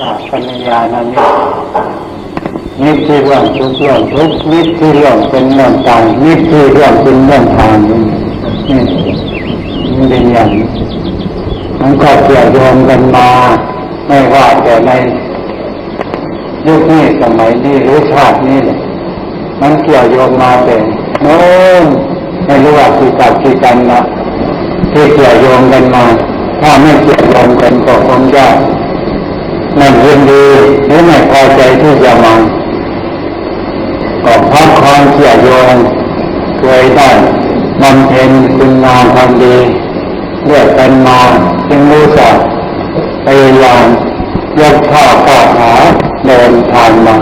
นาปัญญานามิตนิพที่เรื่องทุกเรื่องทุกนิพที่เรื่องเป็นเรื่องตายนิพที่เรื่องเป็นเรื่องทางนี่มันเป็นอย่างนี้มันก็เกี่ยวโยงกันมา ไม่ว่าแต่ในยุคนี้สมัยนี้หรือชาตินี้เลยมันเกี่ยวโยงมาแต่โน้นไม่รู้ว่ากี่กับกี่กันนะที่เกี่ยวโยงกันมา ถ้าไม่เกี่ยวโยงกันก็คงยาก ไม่ยินดีหรือไม่พอใจที่จะมาก็เพราะความเกี่ยโยงเคยได้บำเพ็ญคุณงามความดีเลือกกันมาจึงรู้จักพยายามยกข้อข้อหาเดินทางมา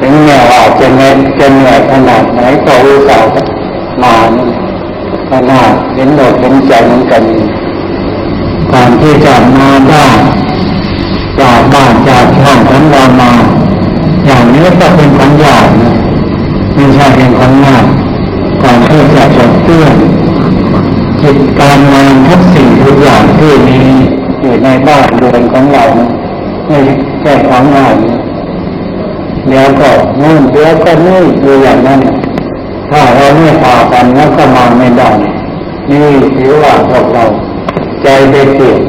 ถึงแม้ว่าจะเหนื่อยจะเหนื่อยขนาดไหนก็รู้จักมานี่ก็น่าเห็นอกเห็นใจเหมือนกัน ก่อนที่จะมาได้จากบ้านจากช่องของเรามา อย่างนี้ก็เป็นของยากนะไม่ใช่เป็นของง่ายก่อนที่จะจบเตื้อนจิตการงานทุกสิ่งทุกอย่างที่มีอยู่ในบ้านเรือนของเรานะไม่ใช่ของง่ายนะเดี๋ยวก็นู่นเดี๋ยวก็นี่อยู่อย่างนั้นถ้าเราไม่พากันแล้วก็มาไม่ได้นี่ถือว่าพวกเรา ใจไปเปลี่ยน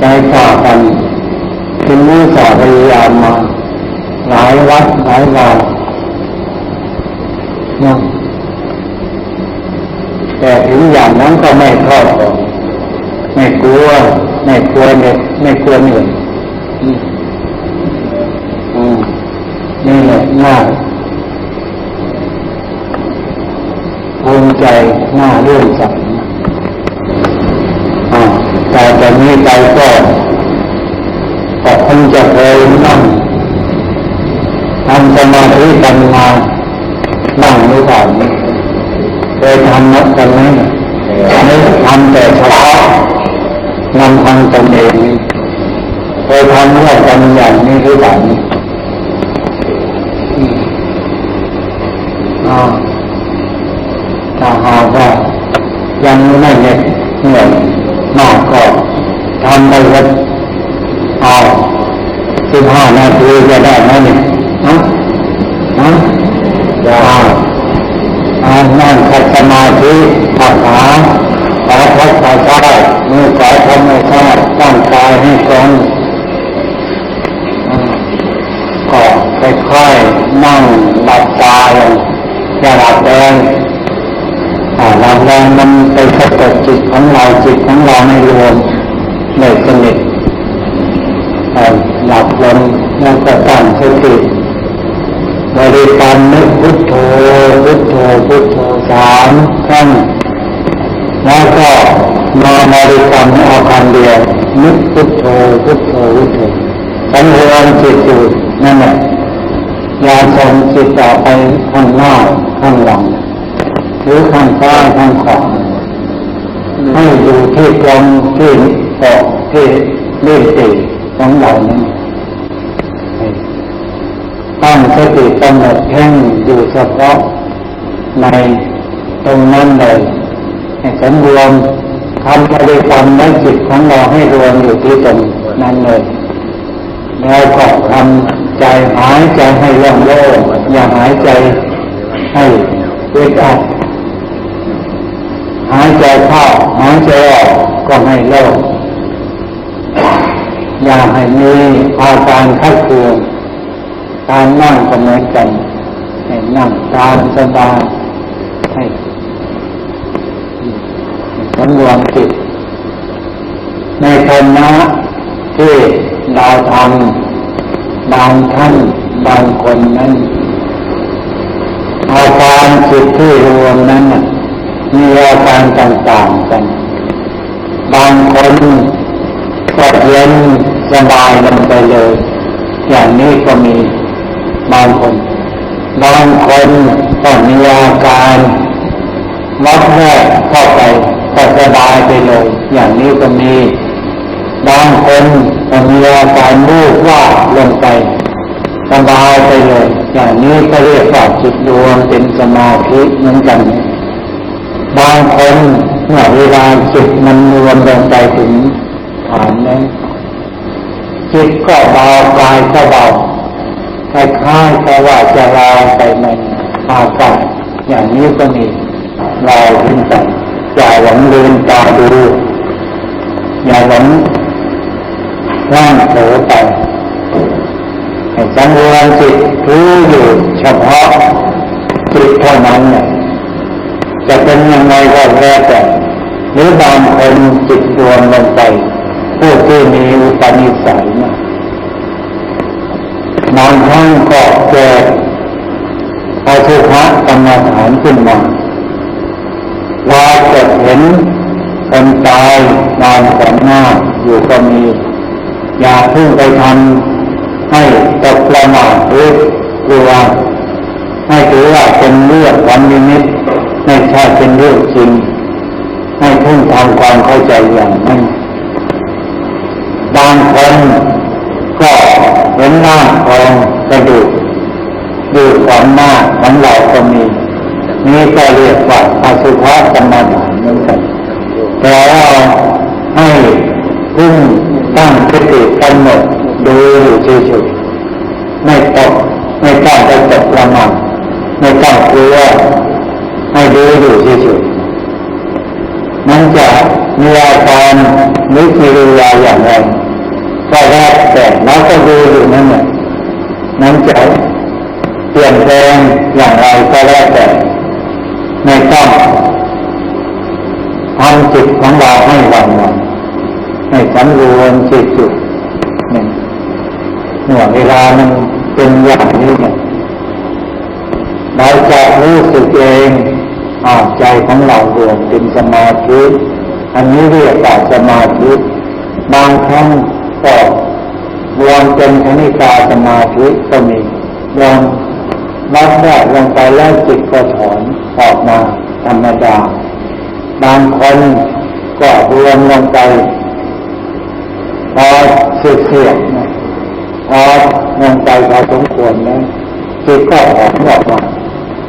ใจฝ่ากันจึงรู้สาพยายามมาหลายวัดหลายวานะแต่ถึงอย่างนั้นก็ไม่ทอดถอนไม่กลัว ไม่กลัวเหน็ดไม่กลัวเหนื่อยนี่แหละง่ายภูมิใจหน้าเรื่องสั แต่จากนี้ไปก็ก็คงจะเคยนั่งทำสมาธิกันมานั่งหรือเปล่านี่เคยทำนักกันไหมไม่ทำแต่เฉพาะนำทางตนเองนี่เคยทำร่วมกันอย่างนี้หรือเปล่านี่อืมอ่าถ้าหากว่ายังไม่เหน็ดเหนื่อยมากก็ทำไปสักเอา สิบห้านาทีจะได้ไหมเนี่ยฮะฮะได้อ่านั่งขัดสมาธิขัดขาขอพักขาใช้มือขอทำให้ชาติตั้งกายให้ตรงอ่าก็ค่อยๆนั่งหลับตาลงอย่าหลับแรงอ่าหลับแรงมันไปสะกดจิตของเราจิตของเราไม่รวมไม่สนิท หลับลงแล้วก็ตั้งสติบริกรรมนึกพุทโธพุทโธพุทโธสามครั้งแล้วก็มาบริกรรมเอาคำเดียวนึกพุทโธพุทโธพุทโธสังเวยจิตอยู่นั่นแหละอย่าส่งจิตออกไปข้างหน้าข้างหลัง หรือข้างซ้ายข้างขวาให้อยู่ ที่กลมที่ออที่ลิ้นติของเรานั้นตั้งสติกำหนดเพ่งอยู่เฉพาะในตรงนั้นเลยให้สำรวมทำปฏิกรรมในจิตของเราให้รวมอยู่ที่ตรงนั้นเลยแล้วก็ทำใจหายใจให้โล่งโล่งอย่าหายใจให้อึดอัดหายใจเข้า หายใจออกก็ให้โล่งอย่าให้มีอาการคัดเคืองการนั่งก็เหมือนกัน ให้นั่งตามสบายให้สำรวมจิตในคณะที่เราทำบางท่านบางคนนั้นอาการจิตที่รวมนั้นมีอาการต่างๆกัน บางคนก็เย็ นสบายลงไปเลย อย่างนี้ก็มีบางคนบางคนก็มีอาการวัดแรกเข้าไปก็สบายไปเลย อย่างนี้ก็มีบางคนก็มีอาการรูปว่าลงไปสบายไปเลย อย่างนี้ก็เรียกว่าจิตรวมเป็นสมาธิเหมือนกัน บางคนเมื่อเวลาจิตมันรวมลงไปถึงฐานนั้น จิตก็เบากายก็เบาคล้ายๆกับว่าจะลอยไปในอากาศอย่างนี้ก็มีลอยขึ้นไปอย่าหวังลืมตาดูอย่าหวังร่างเผลอไปให้สังวรจิตรู้อยู่เฉพาะจิตเท่านั้นเนี่ยจะเป็นยังไงก็แล้วแต่หรือบางคนจิตรวมลงไป ผู้ที่มีอุปนิสัยนะบางครั้งก็เกิดอาชุภะกรรมฐานขึ้นมาเราเกิดเห็นคนตายนอนขอนหน้าอยู่ก็มี อย่าพิ่งไปทำให้ตกประมาทหรือกลัวให้ถือว่าเป็นเรื่องวันนิมิตไม่ใช่เป็นเรื่องจริงให้เพิ่งทำความเข้าใจอย่างนั้น คนก็เห็นหน้าของกระดูกอยู่ขวางหน้าของเราก็มีนี่ก็เรียกว่าอาสุภะกรรมฐานเหมือนกันแต่เราให้พึ่งตั้งสติกำหนดดูอยู่เฉยๆไม่ตกไม่ต้องไปตกประมาทไม่ต้องกลัวให้ดูอยู่เฉยๆมันจะมีอาการหรือกิริยาอย่างไร ก็แล้วแต่เราก็ดูอยู่นั่นแหละนั้นจะเปลี่ยนแปลงอย่างไรก็แล้วแต่ไม่ต้องทำจิตของเราให้หวั่นไหวให้สำรวมจิตจุดนี่เมื่อเวลามันเป็นอย่างนี้เนี่ยเราจะรู้สึกเองอาวใจของเรารวมเป็นสมาธิอันนี้เรียกว่าสมาธิบางครั้ง ก็รวมเป็นคณิกาสมาธิก็มีรวมวัดแรกลงไปแล้วจิตก็ถอนออกมาธรรมดาบางคนก็รวมลงไปพอเสียเสียนะพอลงไปพอสมควรนะจิตก็ออกออกมา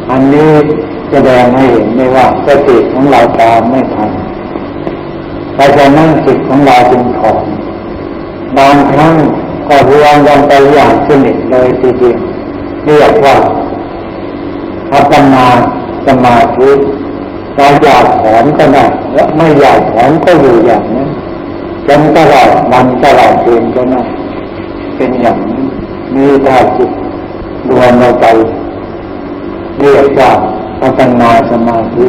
อันนี้แสดงให้เห็นได้ว่าสติของเราตามไม่ทันเพราะฉะนั้นจิตของเราจึงถอน บางครั้งก็รวมลงไปอย่างสนิทเลยทีเดียวเรียกว่าอัปปนาสมาธิเราอยากถอนก็ได้และไม่อยากถอนก็อยู่อย่างนั้นจนตลอดวันตลอดคืนก็ได้เป็นอย่างนี้มีท่าจิตรวมลงไปเรียกว่าอัปปนาสมาธิ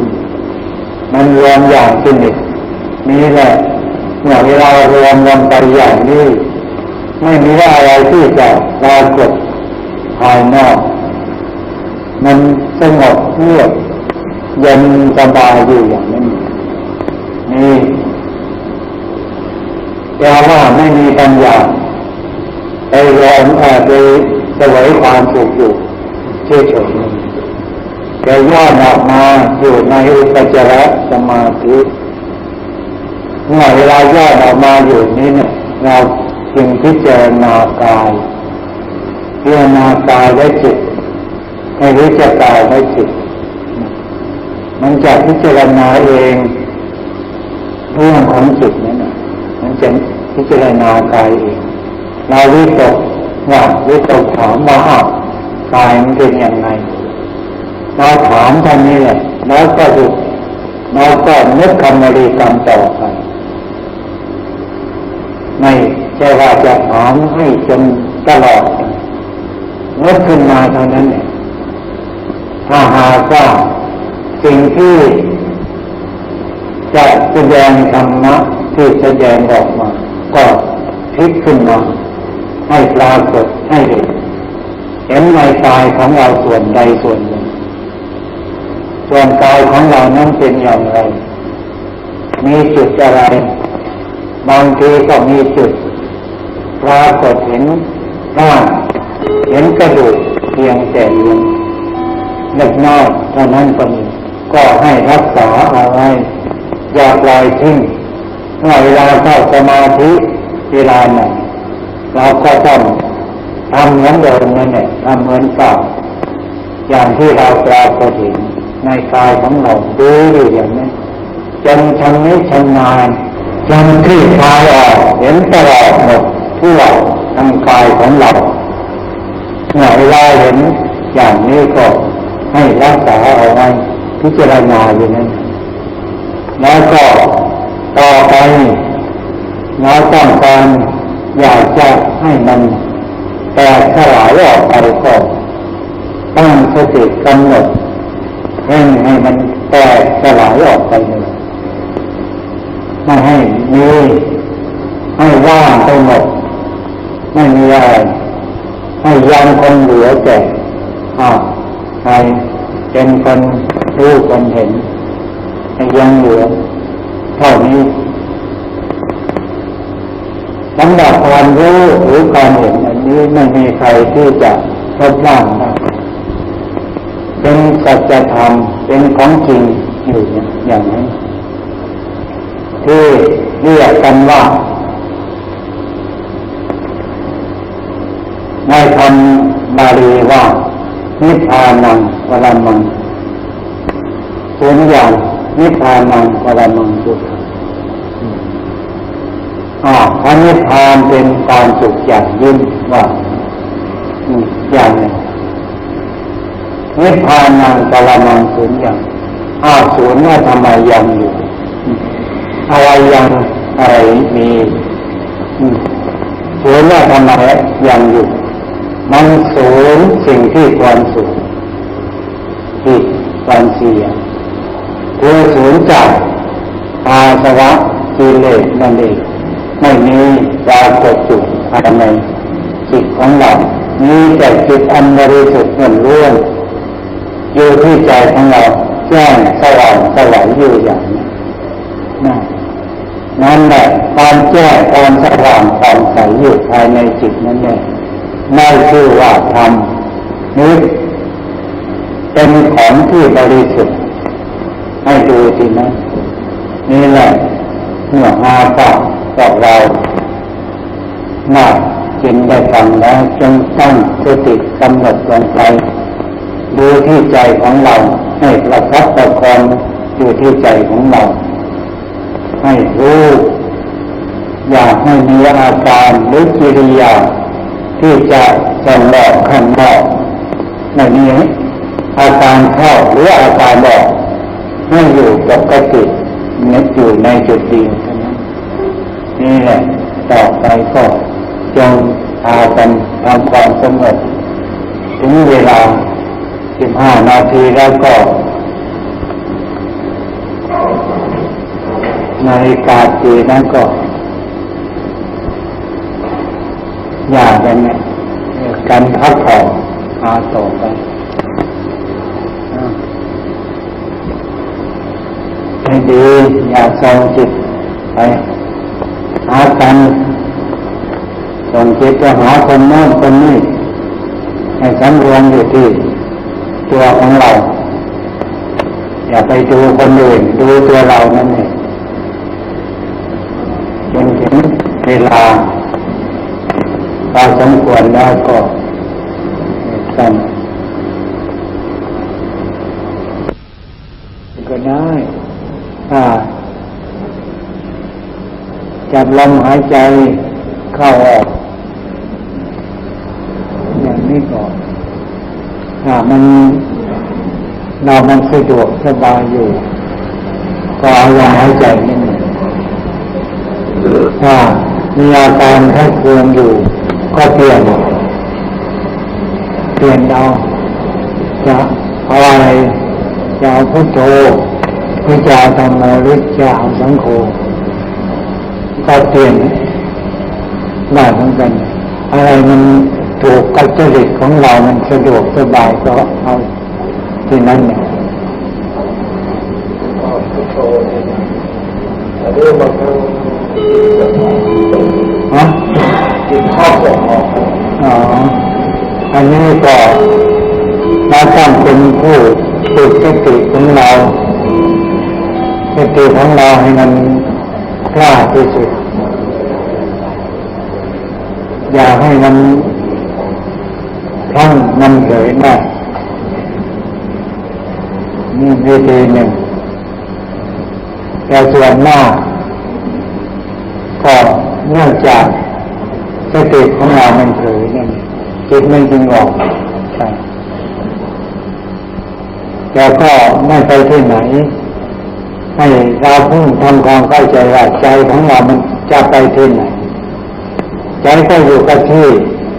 มันรวมอย่างสนิทนี่แหละ เมื่อเวลารวมลงไปอย่างนี้ ไม่มีว่าอะไรที่จะปรากฏภายนอก มันสงบเงียบเย็นสบายอยู่อย่างนั้นนี่แต่ว่าไม่มีปัญญาไปรอนไปสวยความสุขอยู่เฉยๆแต่ย่อนออกมาอยู่ในอุปจารสมาธิ เมื่อเวลาย่อออกมาอยู่นี้เนี่ย เราจึงพิจารณากายพิจารณากายและจิตให้รู้จักกายและจิต มันจะพิจารณาเองเรื่องของจิตนั่นนะมันจะพิจารณากายเอง เราวิตกว่าวิตกถามว่าอ้าวกายมันเป็นยังไงเราถามท่านนี้แหละแล้วก็ดูแล้วก็นึกคำบริกรรมต่อไป ไม่ใช่ว่าจะถามให้จนตลอดเมื่อขึ้นมาเท่านั้นเนี่ยถ้าหากว่าสิ่งที่จะแสดงธรรมะที่แสดงออกมา ก็พลิกขึ้นมาให้ปรากฏให้เห็นเห็นในกายของเราส่วนใดส่วนหนึ่งส่วนกายของเรานั้นเป็นอย่างไร มีจุดอะไร บางทีก็มีจุดปรากฏเห็นร่างเห็นกระดูกเพียงแต่เพียงเล็กน้อยเท่านั้นก็มีก็ให้รักษาเอาไว้อย่าปล่อยทิ้งเมื่อเวลาเข้าสมาธิเวลาไหนเราก็ต้องทำเหมือนเดิมนั่นแหละทำเหมือนเก่าอย่างที่เราปรากฏเห็นในกายของเราดูอยู่อย่างนี้จนชำนิชำนาญ จนคลี่คลายออกเห็นตลอดหมดทั่วทางกายของเราเมื่อเวลาเห็นอย่างนี้ก็ให้รักษาเอาไว้พิจารณาอยู่นั้นแล้วก็ต่อไปเราต้องการอยากจะให้มันแตกสลายออกไปก็ตั้งสติกำหนดเร่งให้มันแตกสลายออกไปเลย ไม่ให้มีให้ว่างไปหมดไม่มีอะไรให้ยังคงเหลือแต่อ้าวใครเป็นคนรู้คนเห็นให้ยังเหลือเท่านี้สำหรับความรู้หรือความเห็นอันนี้ไม่มีใครที่จะทดล้างได้เป็นสัจธรรมเป็นของจริงอยู่อย่างนั้ ที่เรียกกันว่าในคำบาลีว่า นิพพานังวรมังส่วนอย่างนิพพานังวรมังสุขอ๋อพระนิพพานเป็นความสุขอย่างยิ่งว่าอย่างหนึ่งนิพพานังวรมังศูนย์อย่างอ้าวศูนย์ว่าทำไมยังอยู่ อะไรยังอะไรมีศูนย์ว่าทำไมยังอยู่ มันสูญสิ่งที่ควรสูญที่ควรเสียคือสูญจากอาสวะกิเลสนั่นเองไม่มีปรากฏอยู่ภายในจิตของเรามีแต่จิตอันบริสุทธิ์เงินร่วงอยู่ที่ใจของเราแจ้งสว่างสวัยอยู่อย่างนี้ นั่นแหละความแจ้งความสว่างความใสอยู่ภายในจิตนั่นเองไม่ชื่อว่าธรรมนี้เป็นของที่บริสุทธิ์ให้ดูทีนะนี่แหละเมื่อหาปากกับเราน่าจินได้ฟังแล้วจงตั้งสติกำหนดลงไปดูที่ใจของเราให้ประคับประคองอยู่ที่ใจของเรา ให้รู้อย่าให้มีอาการหรือกิริยา ที่จะส่งบอกข้างนอกในนี้อาการเข้าหรืออาการบอกให้อยู่ปกตินึกอยู่ในจุดดีเท่านั้นนี่แหละต่อไปก็จงพากันทำความสงบถึงเวลาสิบห้านาทีแล้วก็ นาฬิกาตีนั้นก็ อย่ากันเนี่ยการพักผ่อนพาต่อไปให้ดีอย่าส่งจิตไปหากันส่งจิตไปหาคนโน้นคนนี้ให้สำรวมอยู่ที่ตัวของเรา อย่าไปดูคนอื่นดูตัวเรานั่นเองจนถึง เวลาพอสมควรแล้วก็กันก็ได้ถ้าจับลมหายใจเข้าออก อย่างนี้ก่อนถ้ามันเรามันสะดวกสบายอยู่ ก็เอาลมหายใจนี่ถ้ มีอาการท้าเคืองอยู่ ก็เปลี่ยน เปลี่ยนเอาจะเอาอะไรจะเอาพุทโธหรือจะเอาธรรมโมหรือจะเอาสังโฆก็เปลี่ยนได้เหมือนกันอะไรมันถูกกับจริตของเรา มันสะดวกสบายก็เอาที่นั้นเนี่ยฮะ จิตข้ออกอ๋อ อันนี้ก็เราต้งเป็นผู้ฝึกสติของเราสติของเราให้มันกล้าที่สุด อย่าให้มันทั้งมันเฉยได้นี่วิธีหนึ่งแต่ส่วนมากก็เนื่องจาก สติของเรามันเผลอนั่นจิตมันจึงออกใช่แต่ก็ไม่ไปที่ไหน ให้เราเพิ่งทำความเข้าใจว่าใจของเรามันจะไปที่ไหน ใจก็อยู่กับที่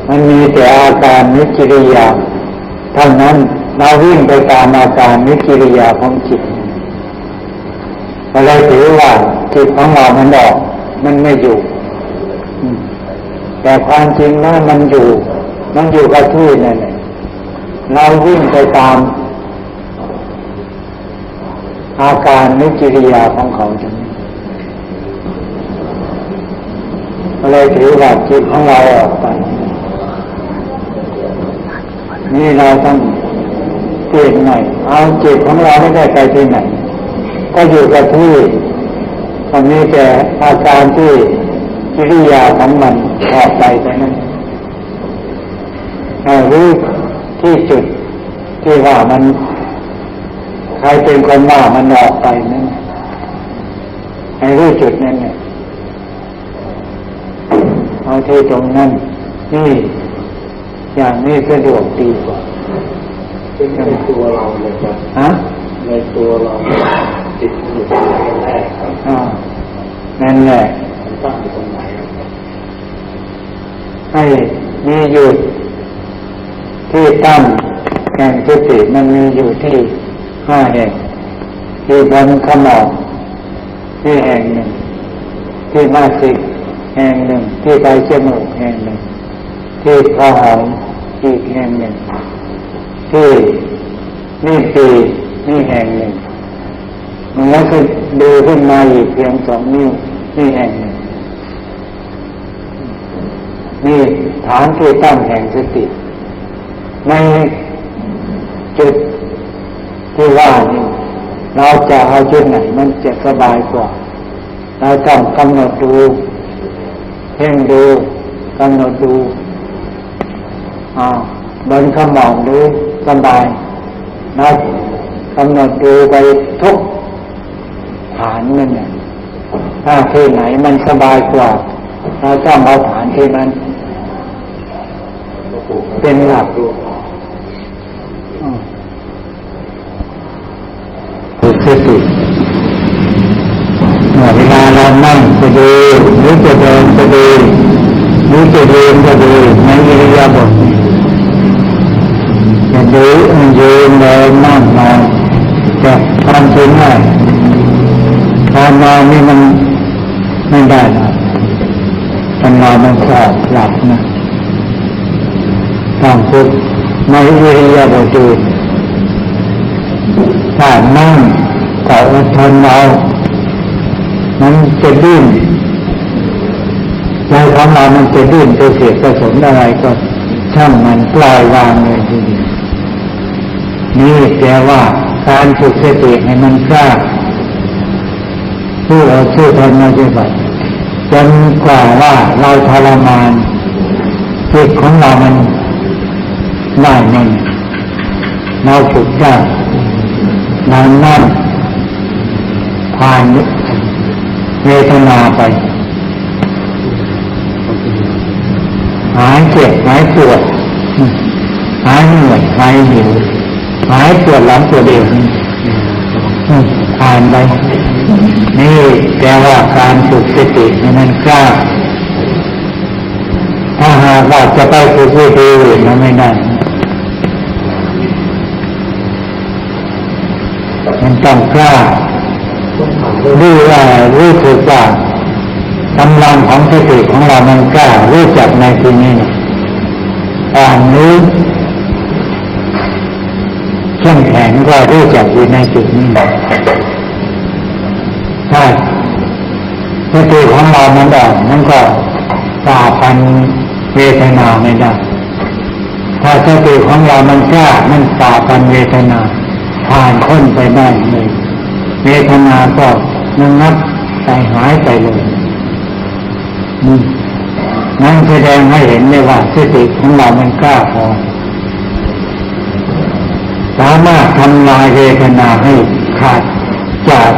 มันมีแต่อาการนิกิริยาเท่านั้นเราวิ่งไปตามอาการนิกิริยาของจิตก็เลยถือว่าจิตของเรามันออก มันไม่อยู่ แต่ความจริงนะมันอยู่ มันอยู่กับที่นั่นเราวิ่งไปตาม อาการนิกิริยาของเขาจนก็เลยถือว่าจิตของเราออกไป นี่เราต้องเปลี่ยนใหม่เอาจิตของเราไม่ได้ไปที่ไหน ก็อยู่กับที่ตรงนี้แต่อาการที่ กิริยาของมันออกไปแต่นั้นให้รู้ที่จุดที่ว่ามันใครเป็นคนว่ามันออกไปนั่นให้รู้จุดนั้นเนี่ยเอาที่ตรงนั้นนี่อย่างนี้สะดวกดีกว่าซึ่งในตัวเราเลยครับฮะในตัวเราจิตอยู่ตรงไหนกันแน่ครับอ่านั่นแหละมันตั้งอยู่ตรงไหนครับ ให้มีอยู่ที่ตั้งแห่งสติมันมีอยู่ที่ห้าแห่ง ที่บนขมอกที่แห่งหนึ่ง ที่มาสิกแห่งหนึ่ง ที่ใบจมูกแห่งหนึ่ง ที่คอหอมอีกแห่งหนึ่ง ที่นี่ปีนี่แห่งหนึ่งมันก็คือดูขึ้นมาอีกเพียงสองนิ้วนี่แห่งหนึ่ง นี่ ฐานที่ตั้งแห่งสติในจุดที่ว่านี่เราจะเอาจุดไหนมันจะสบายกว่า เราต้องกำหนดดูเพ่งดูกำหนดดูอ่าบนขมองดูสบายนะกำหนดดูไปทุกฐานนั่นเนี่ยถ้าที่ไหนมันสบายกว่า เราต้องเอาฐานที่นั้น เป็นหลักดูฝึกสติเมื่อเวลาเรานั่งจะดูหรือจะเดินจะดูหรือจะเดินจะดูในอิริยาบถจะดูยืนเดินนั่งนอนจะทำถึงง่ายการนอนนี่มันไม่ได้หรอกการนอนมันชอบหลับนะ ต้องฝึกในอิริยาบถอื่นถ้านั่งก็อดทนเอามันจะดิ้นใจของเรามันจะดิ้นไปเสียผสมอะไรก็ช่างมันปล่อยวางเลยทีเดียวนี่แปลว่าการฝึกสติให้มันกล้าสู้เอาสู้ทนมาจะแบบจนกว่าว่าเราทรมานจิตของเรามัน ได้นั่นเราฝึกได้นานนั่นผ่านเวทนาไป หายเจ็บหายปวดหายเหนื่อยหายหิวหายปวดหลังปวดเอวอืมผ่านไปนี่แปลว่าการฝึกสติให้มันกล้าถ้าหากว่าจะไปฝึกวิธีอื่นมันไม่ได้ มันต้องกล้ารู้ว่ารู้สึกว่ากำลังของสติของเรามันกล้ารู้จักในที่นี้อ่านรู้เข้มแข็งก็รู้จักอยู่ในจุดนี้ใช่สติของเรามันอ่อนมันก็ฝ่าพันเวทนาไม่ได้ถ้าสติของเรามันกล้ามันฝ่าพันเวทนา ผ่านพ้นไปได้เลยเวทนาก็นังนับใจหายไปเลยนั่นแสดงให้เห็นได้ว่าสติของเรามันกล้าพอสามารถทำลายเวทนาให้ขาดจาก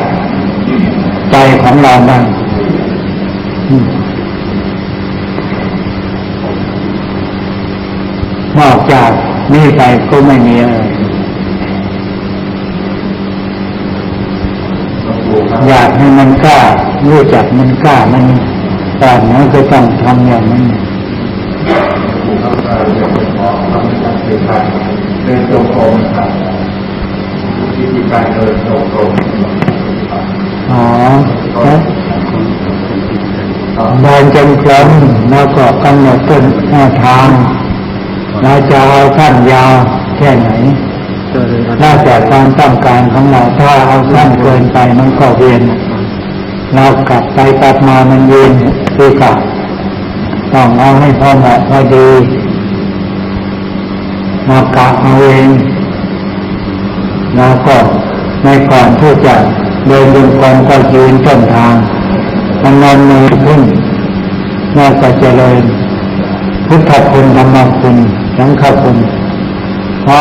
ใจของเราได้นอกจากนี่ไปก็ไม่มีอะไร หลวงปู่ครับ อยากให้มันกล้ารู้จักมันกล้ามันตอนนั้นก็ต้องทำอย่างนั้นหลวงปู่ครับเรื่องขอทำการสื่อสารเดินจงกรมครับวิธีการเดินจงกรมอ๋อเดินจงกรมแล้วก็กำหนดต้นหน้าทางเราจะเอาสั้นยาวแค่ไหน แล้วแต่ความต้องการของเราถ้าเอาสั้นเกินไปมันก็เวียนเรากลับไปกลับมามันเวียนคือกลับต้องเอาให้พอเหมาะพอดีเรากะเอาเองแล้วก็ในก่อนที่จะเดินบนกองก็ยืนต้นทางมันนอนมือขึ้นเราก็เจริญพุทธคุณธรรมคุณสังฆคุณพอ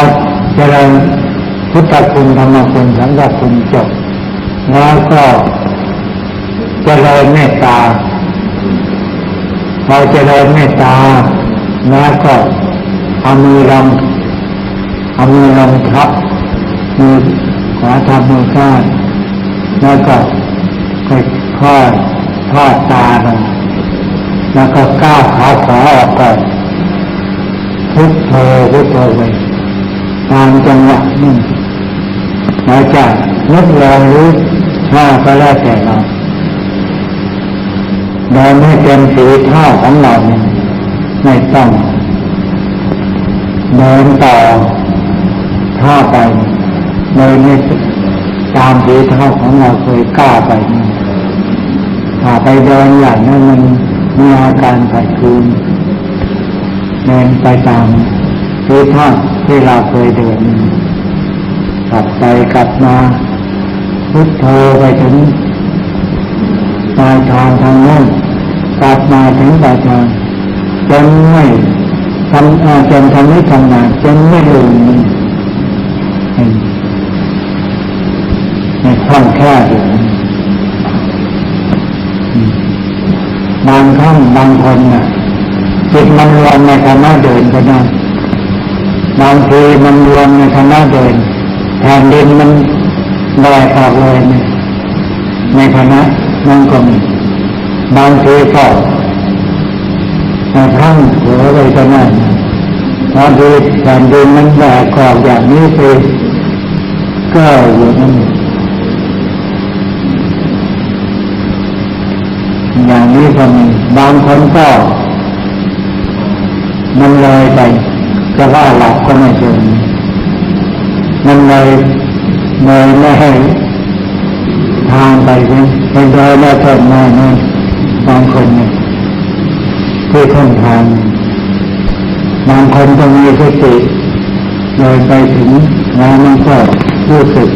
เจริญพุทธคุณธรรมคุณสังฆคุณจบแล้วก็เจริญเมตตาพอเจริญเมตตาแล้วก็เอามือลงเอามือลงทับมือขวาทับมือซ้ายแล้วก็ค่อยๆทอดตาลงแล้วก็ก้าวขาขวาออกก่อนพุทโธพุทโธไป ตามจังหวะนี่เราจะลดลองรู้ช้าก็แล้วแต่เราโดยไม่เป็นสีเท่าของเราเนี่ยไม่ต้องเดินต่อท่าไปโดยไม่ตามสีเท่าของเราเคยกล้าไปนี่ถ้าไปเดินอย่างนั้นมันมีอาการขัดขืนเดินไปตาม สีเท่าที่เราเคยเดินกลับไปกลับมาพุทโธไปถึงปลายทางทางโน้นกลับมาถึงปลายทางจนไม่ทำอาจนทำไม่ทำงานจนไม่ลืมมันให้ให้คล่องแคล่วอยู่อืมบางครั้งบางคนน่ะจิตมันรวมในคณะเดินก็ได้ บางทีมันรวมในคณะเดินแผ่นดินมันลอยออกเลยเนี่ยในคณะนั่นก็มีบางทีก็แต่ทั้งหัวไปก็นั่นบางทีแผ่นดินมันแบกกอกอย่างนี้ไปก็อยู่นั่นอย่างนี้ก็มีบางคนก็มันเลยไป จะว่าหลับก็ไม่เจอมันเลยเลยไม่ให้ทางไปเนี่ยไปเดินแล้วเพิ่มมาเนี่บางคนเนี่ยที่ต้นทางบางคนต้องมีสติเดินไปถึงแล้วมันก็รู้สึก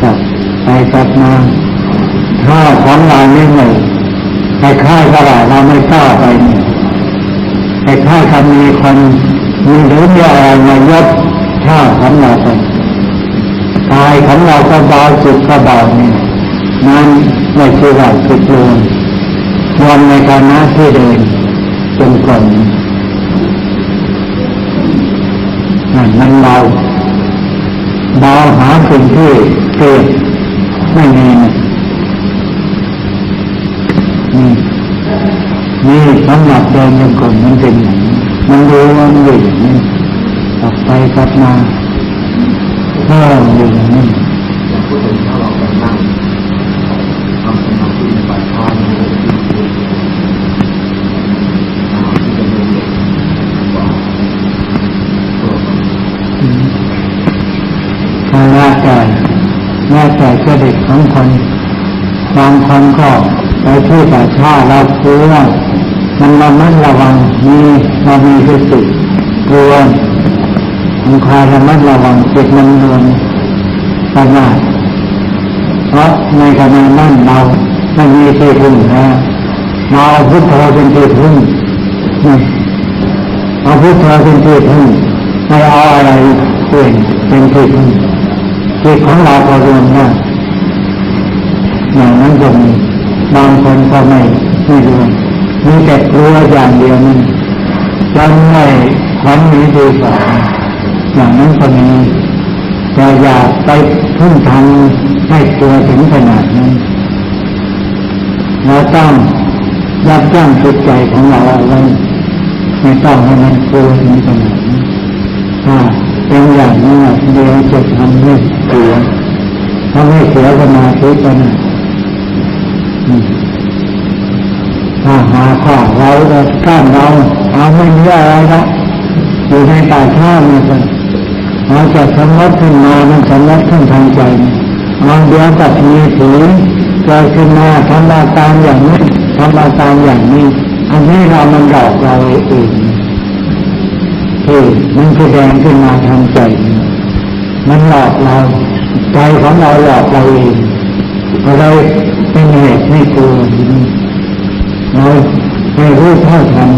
กลับไปกลับมาถ้าของเราไม่เหนื่อยคล้ายกับว่าเราไม่กล้าไปเนี่ยคล้ายๆกับมีคน มีหรือมีอะไรมายกท่าของเราไปกายของเราก็เบาจิตก็เบาเนี่ยนั้นไม่ใช่ว่าสุดรวมรวมในฐานะที่เดินจงกรมนั่นมันเบาเบาหาสิ่งที่เกิดไม่มีนี่นี่สำหรับเดินจงกรมมันเป็นอย่าง มันรู้ว่ามันอยู่อย่างนี้กลับไปกลับมาเพิ่มอยู่อย่างนี้พูดถึงถ้าเราไปนั่งทำสมาธิในป่าช้าในโลกที่ที่ก็แล้วแต่แล้วแต่เจริตของคนบางคนก็ไปที่ป่าชาเรากลัว มันระมัดระวังมีเรามีสติกลัวมันคอยระมัดระวังจิตมันรวมประมาทเพราะในขณะนั้นเราไม่มีที่พึ่งนะเราพุทโธเป็นที่พึ่งนะเอาพุทโธเป็นที่พึ่งไม่เอาอะไรเปลี่ยนเป็นที่พึ่งจิตของเราก็รวมได้อย่างนั้นก็มีบางคนก็ไม่ไม่รวม มีแต่กลัวอย่างเดียวนั่นยังไม่ความมีดีกว่าอย่างนั้นก็มีแต่อย่าไปพึ่งทำให้ตัวถึงขนาดนั้นเราต้องยับยั้งจิตใจของเราเอาไว้ไม่ต้องให้มันกลัวถึงขนาดนั้นถ้าเป็นอย่างนี้เดี๋ยวจะทำให้เสียทำให้เสียสมาธิไปนะอืม ถ้าหาข้อเราจะข้ามเราเอาไม่มีอะไรละอยู่ในป่าช้ามันก็เราจะสมมติขึ้นมามันสมมติขึ้นทางใจเอาเดียวกับมีผีเกิดขึ้นมาทำอาการอย่างนี้ทำอาการอย่างนี้อันนี้เรามันหลอกเราเองที่มันแสดงขึ้นมาทางใจ มันหลอกเราใจของเราหลอกเราเองเราเป็นเหตุให้กลัว เราให้รู้เท่าทัน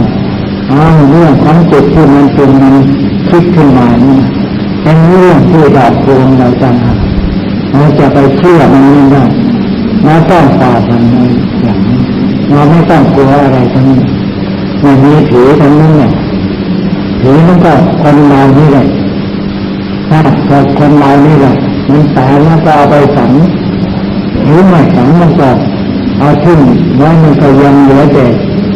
เอาเรื่องของจิตที่มันเป็นมันคิดขึ้นมานี่เป็นเรื่องที่หลอกลวงเราต่างหากเราจะไปเชื่อมันไม่ได้เราต้องฝ่าฟันอย่างนี้เราไม่ต้องกลัวอะไรทั้งนั้นไม่มีผีทั้งนั้นเนี่ยผีมันก็คนเรานี่แหละถ้าก็คนเรานี่แหละมันตายแล้วก็เอาไปฝังหรือไม่ฝังมันก็ เอาทิ้งไว้มันก็ยังเหลือแต่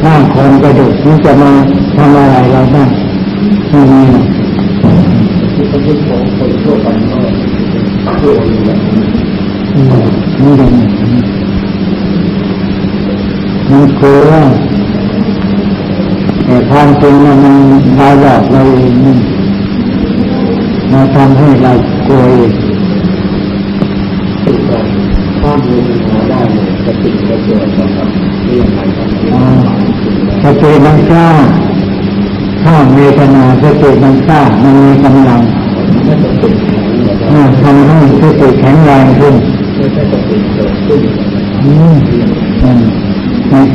ร่างคนกระดูกมันจะมาทำอะไรเราได้างนทั่วไปก็เชื่ออยู่แบบนี้อืมนี่เอย่างมันกลัวแต่ความจริงมันเราหลอกเราเองมาทำให้เรากลัวเองติดต่อข้อมูล ติดจะเกิดนะครับเรื่องอะไรก็ไม่อ๋อรู้สติมันกล้าถ้าเวทนาสติมันกล้ามันมีกำลังไม่ติดแข็งทำให้สติแข็งแรงขึ้นจะเกิดขึ้นอืมอืมอืม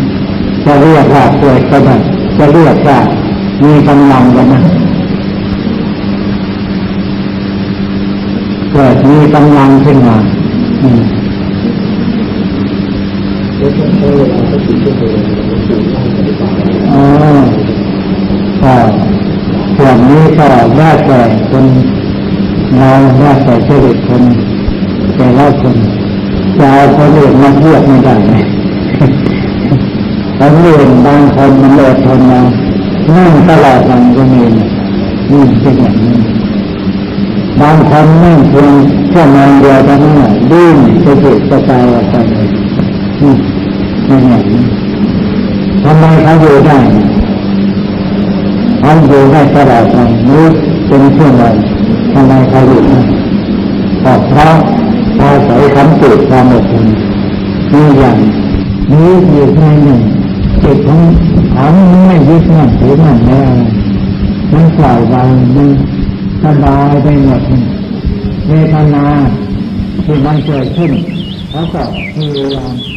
จะเรียกว่าเกิดก็ได้จะเรียกว่ามีกำลังก็ได้เกิดมีกำลังขึ้นมา อืมแล้วต้องใช้เวลาสักกี่ชั่วโมงในการนั่งปฏิบัติอ๋อก็ส่วนนี้ก็ได้แต่คนเราได้แต่เจริญคนแต่ละคนจะเอาคนอื่นมาเทียบไม่ได้คนอื่นบางคนมันอดทนมานั่งตลอดวันก็มีนี่เป็นอย่างนี้บางคนนั่งเพียงชั่วโมงเดียวเท่านั้นดิ้นกระจุกกระจายออกไปเนี่เอย่างทำไมเขาอยู่ได้เขาอยู่ได้ตลอดวันนี้เป็นช่วงวันทำไมเขาอยู่ได้ก็เพราะอาศัยคำติความอดทนนี่อย่างนี้อยู่ในหนึ่งจิตของเขาไม่ยึดมั่นถือมั่นในอะไรมันปล่อยวางมันสบายไปหมดเวทนาที่มันเกิดขึ้นเขาก็มีเวลาปล่อยวาง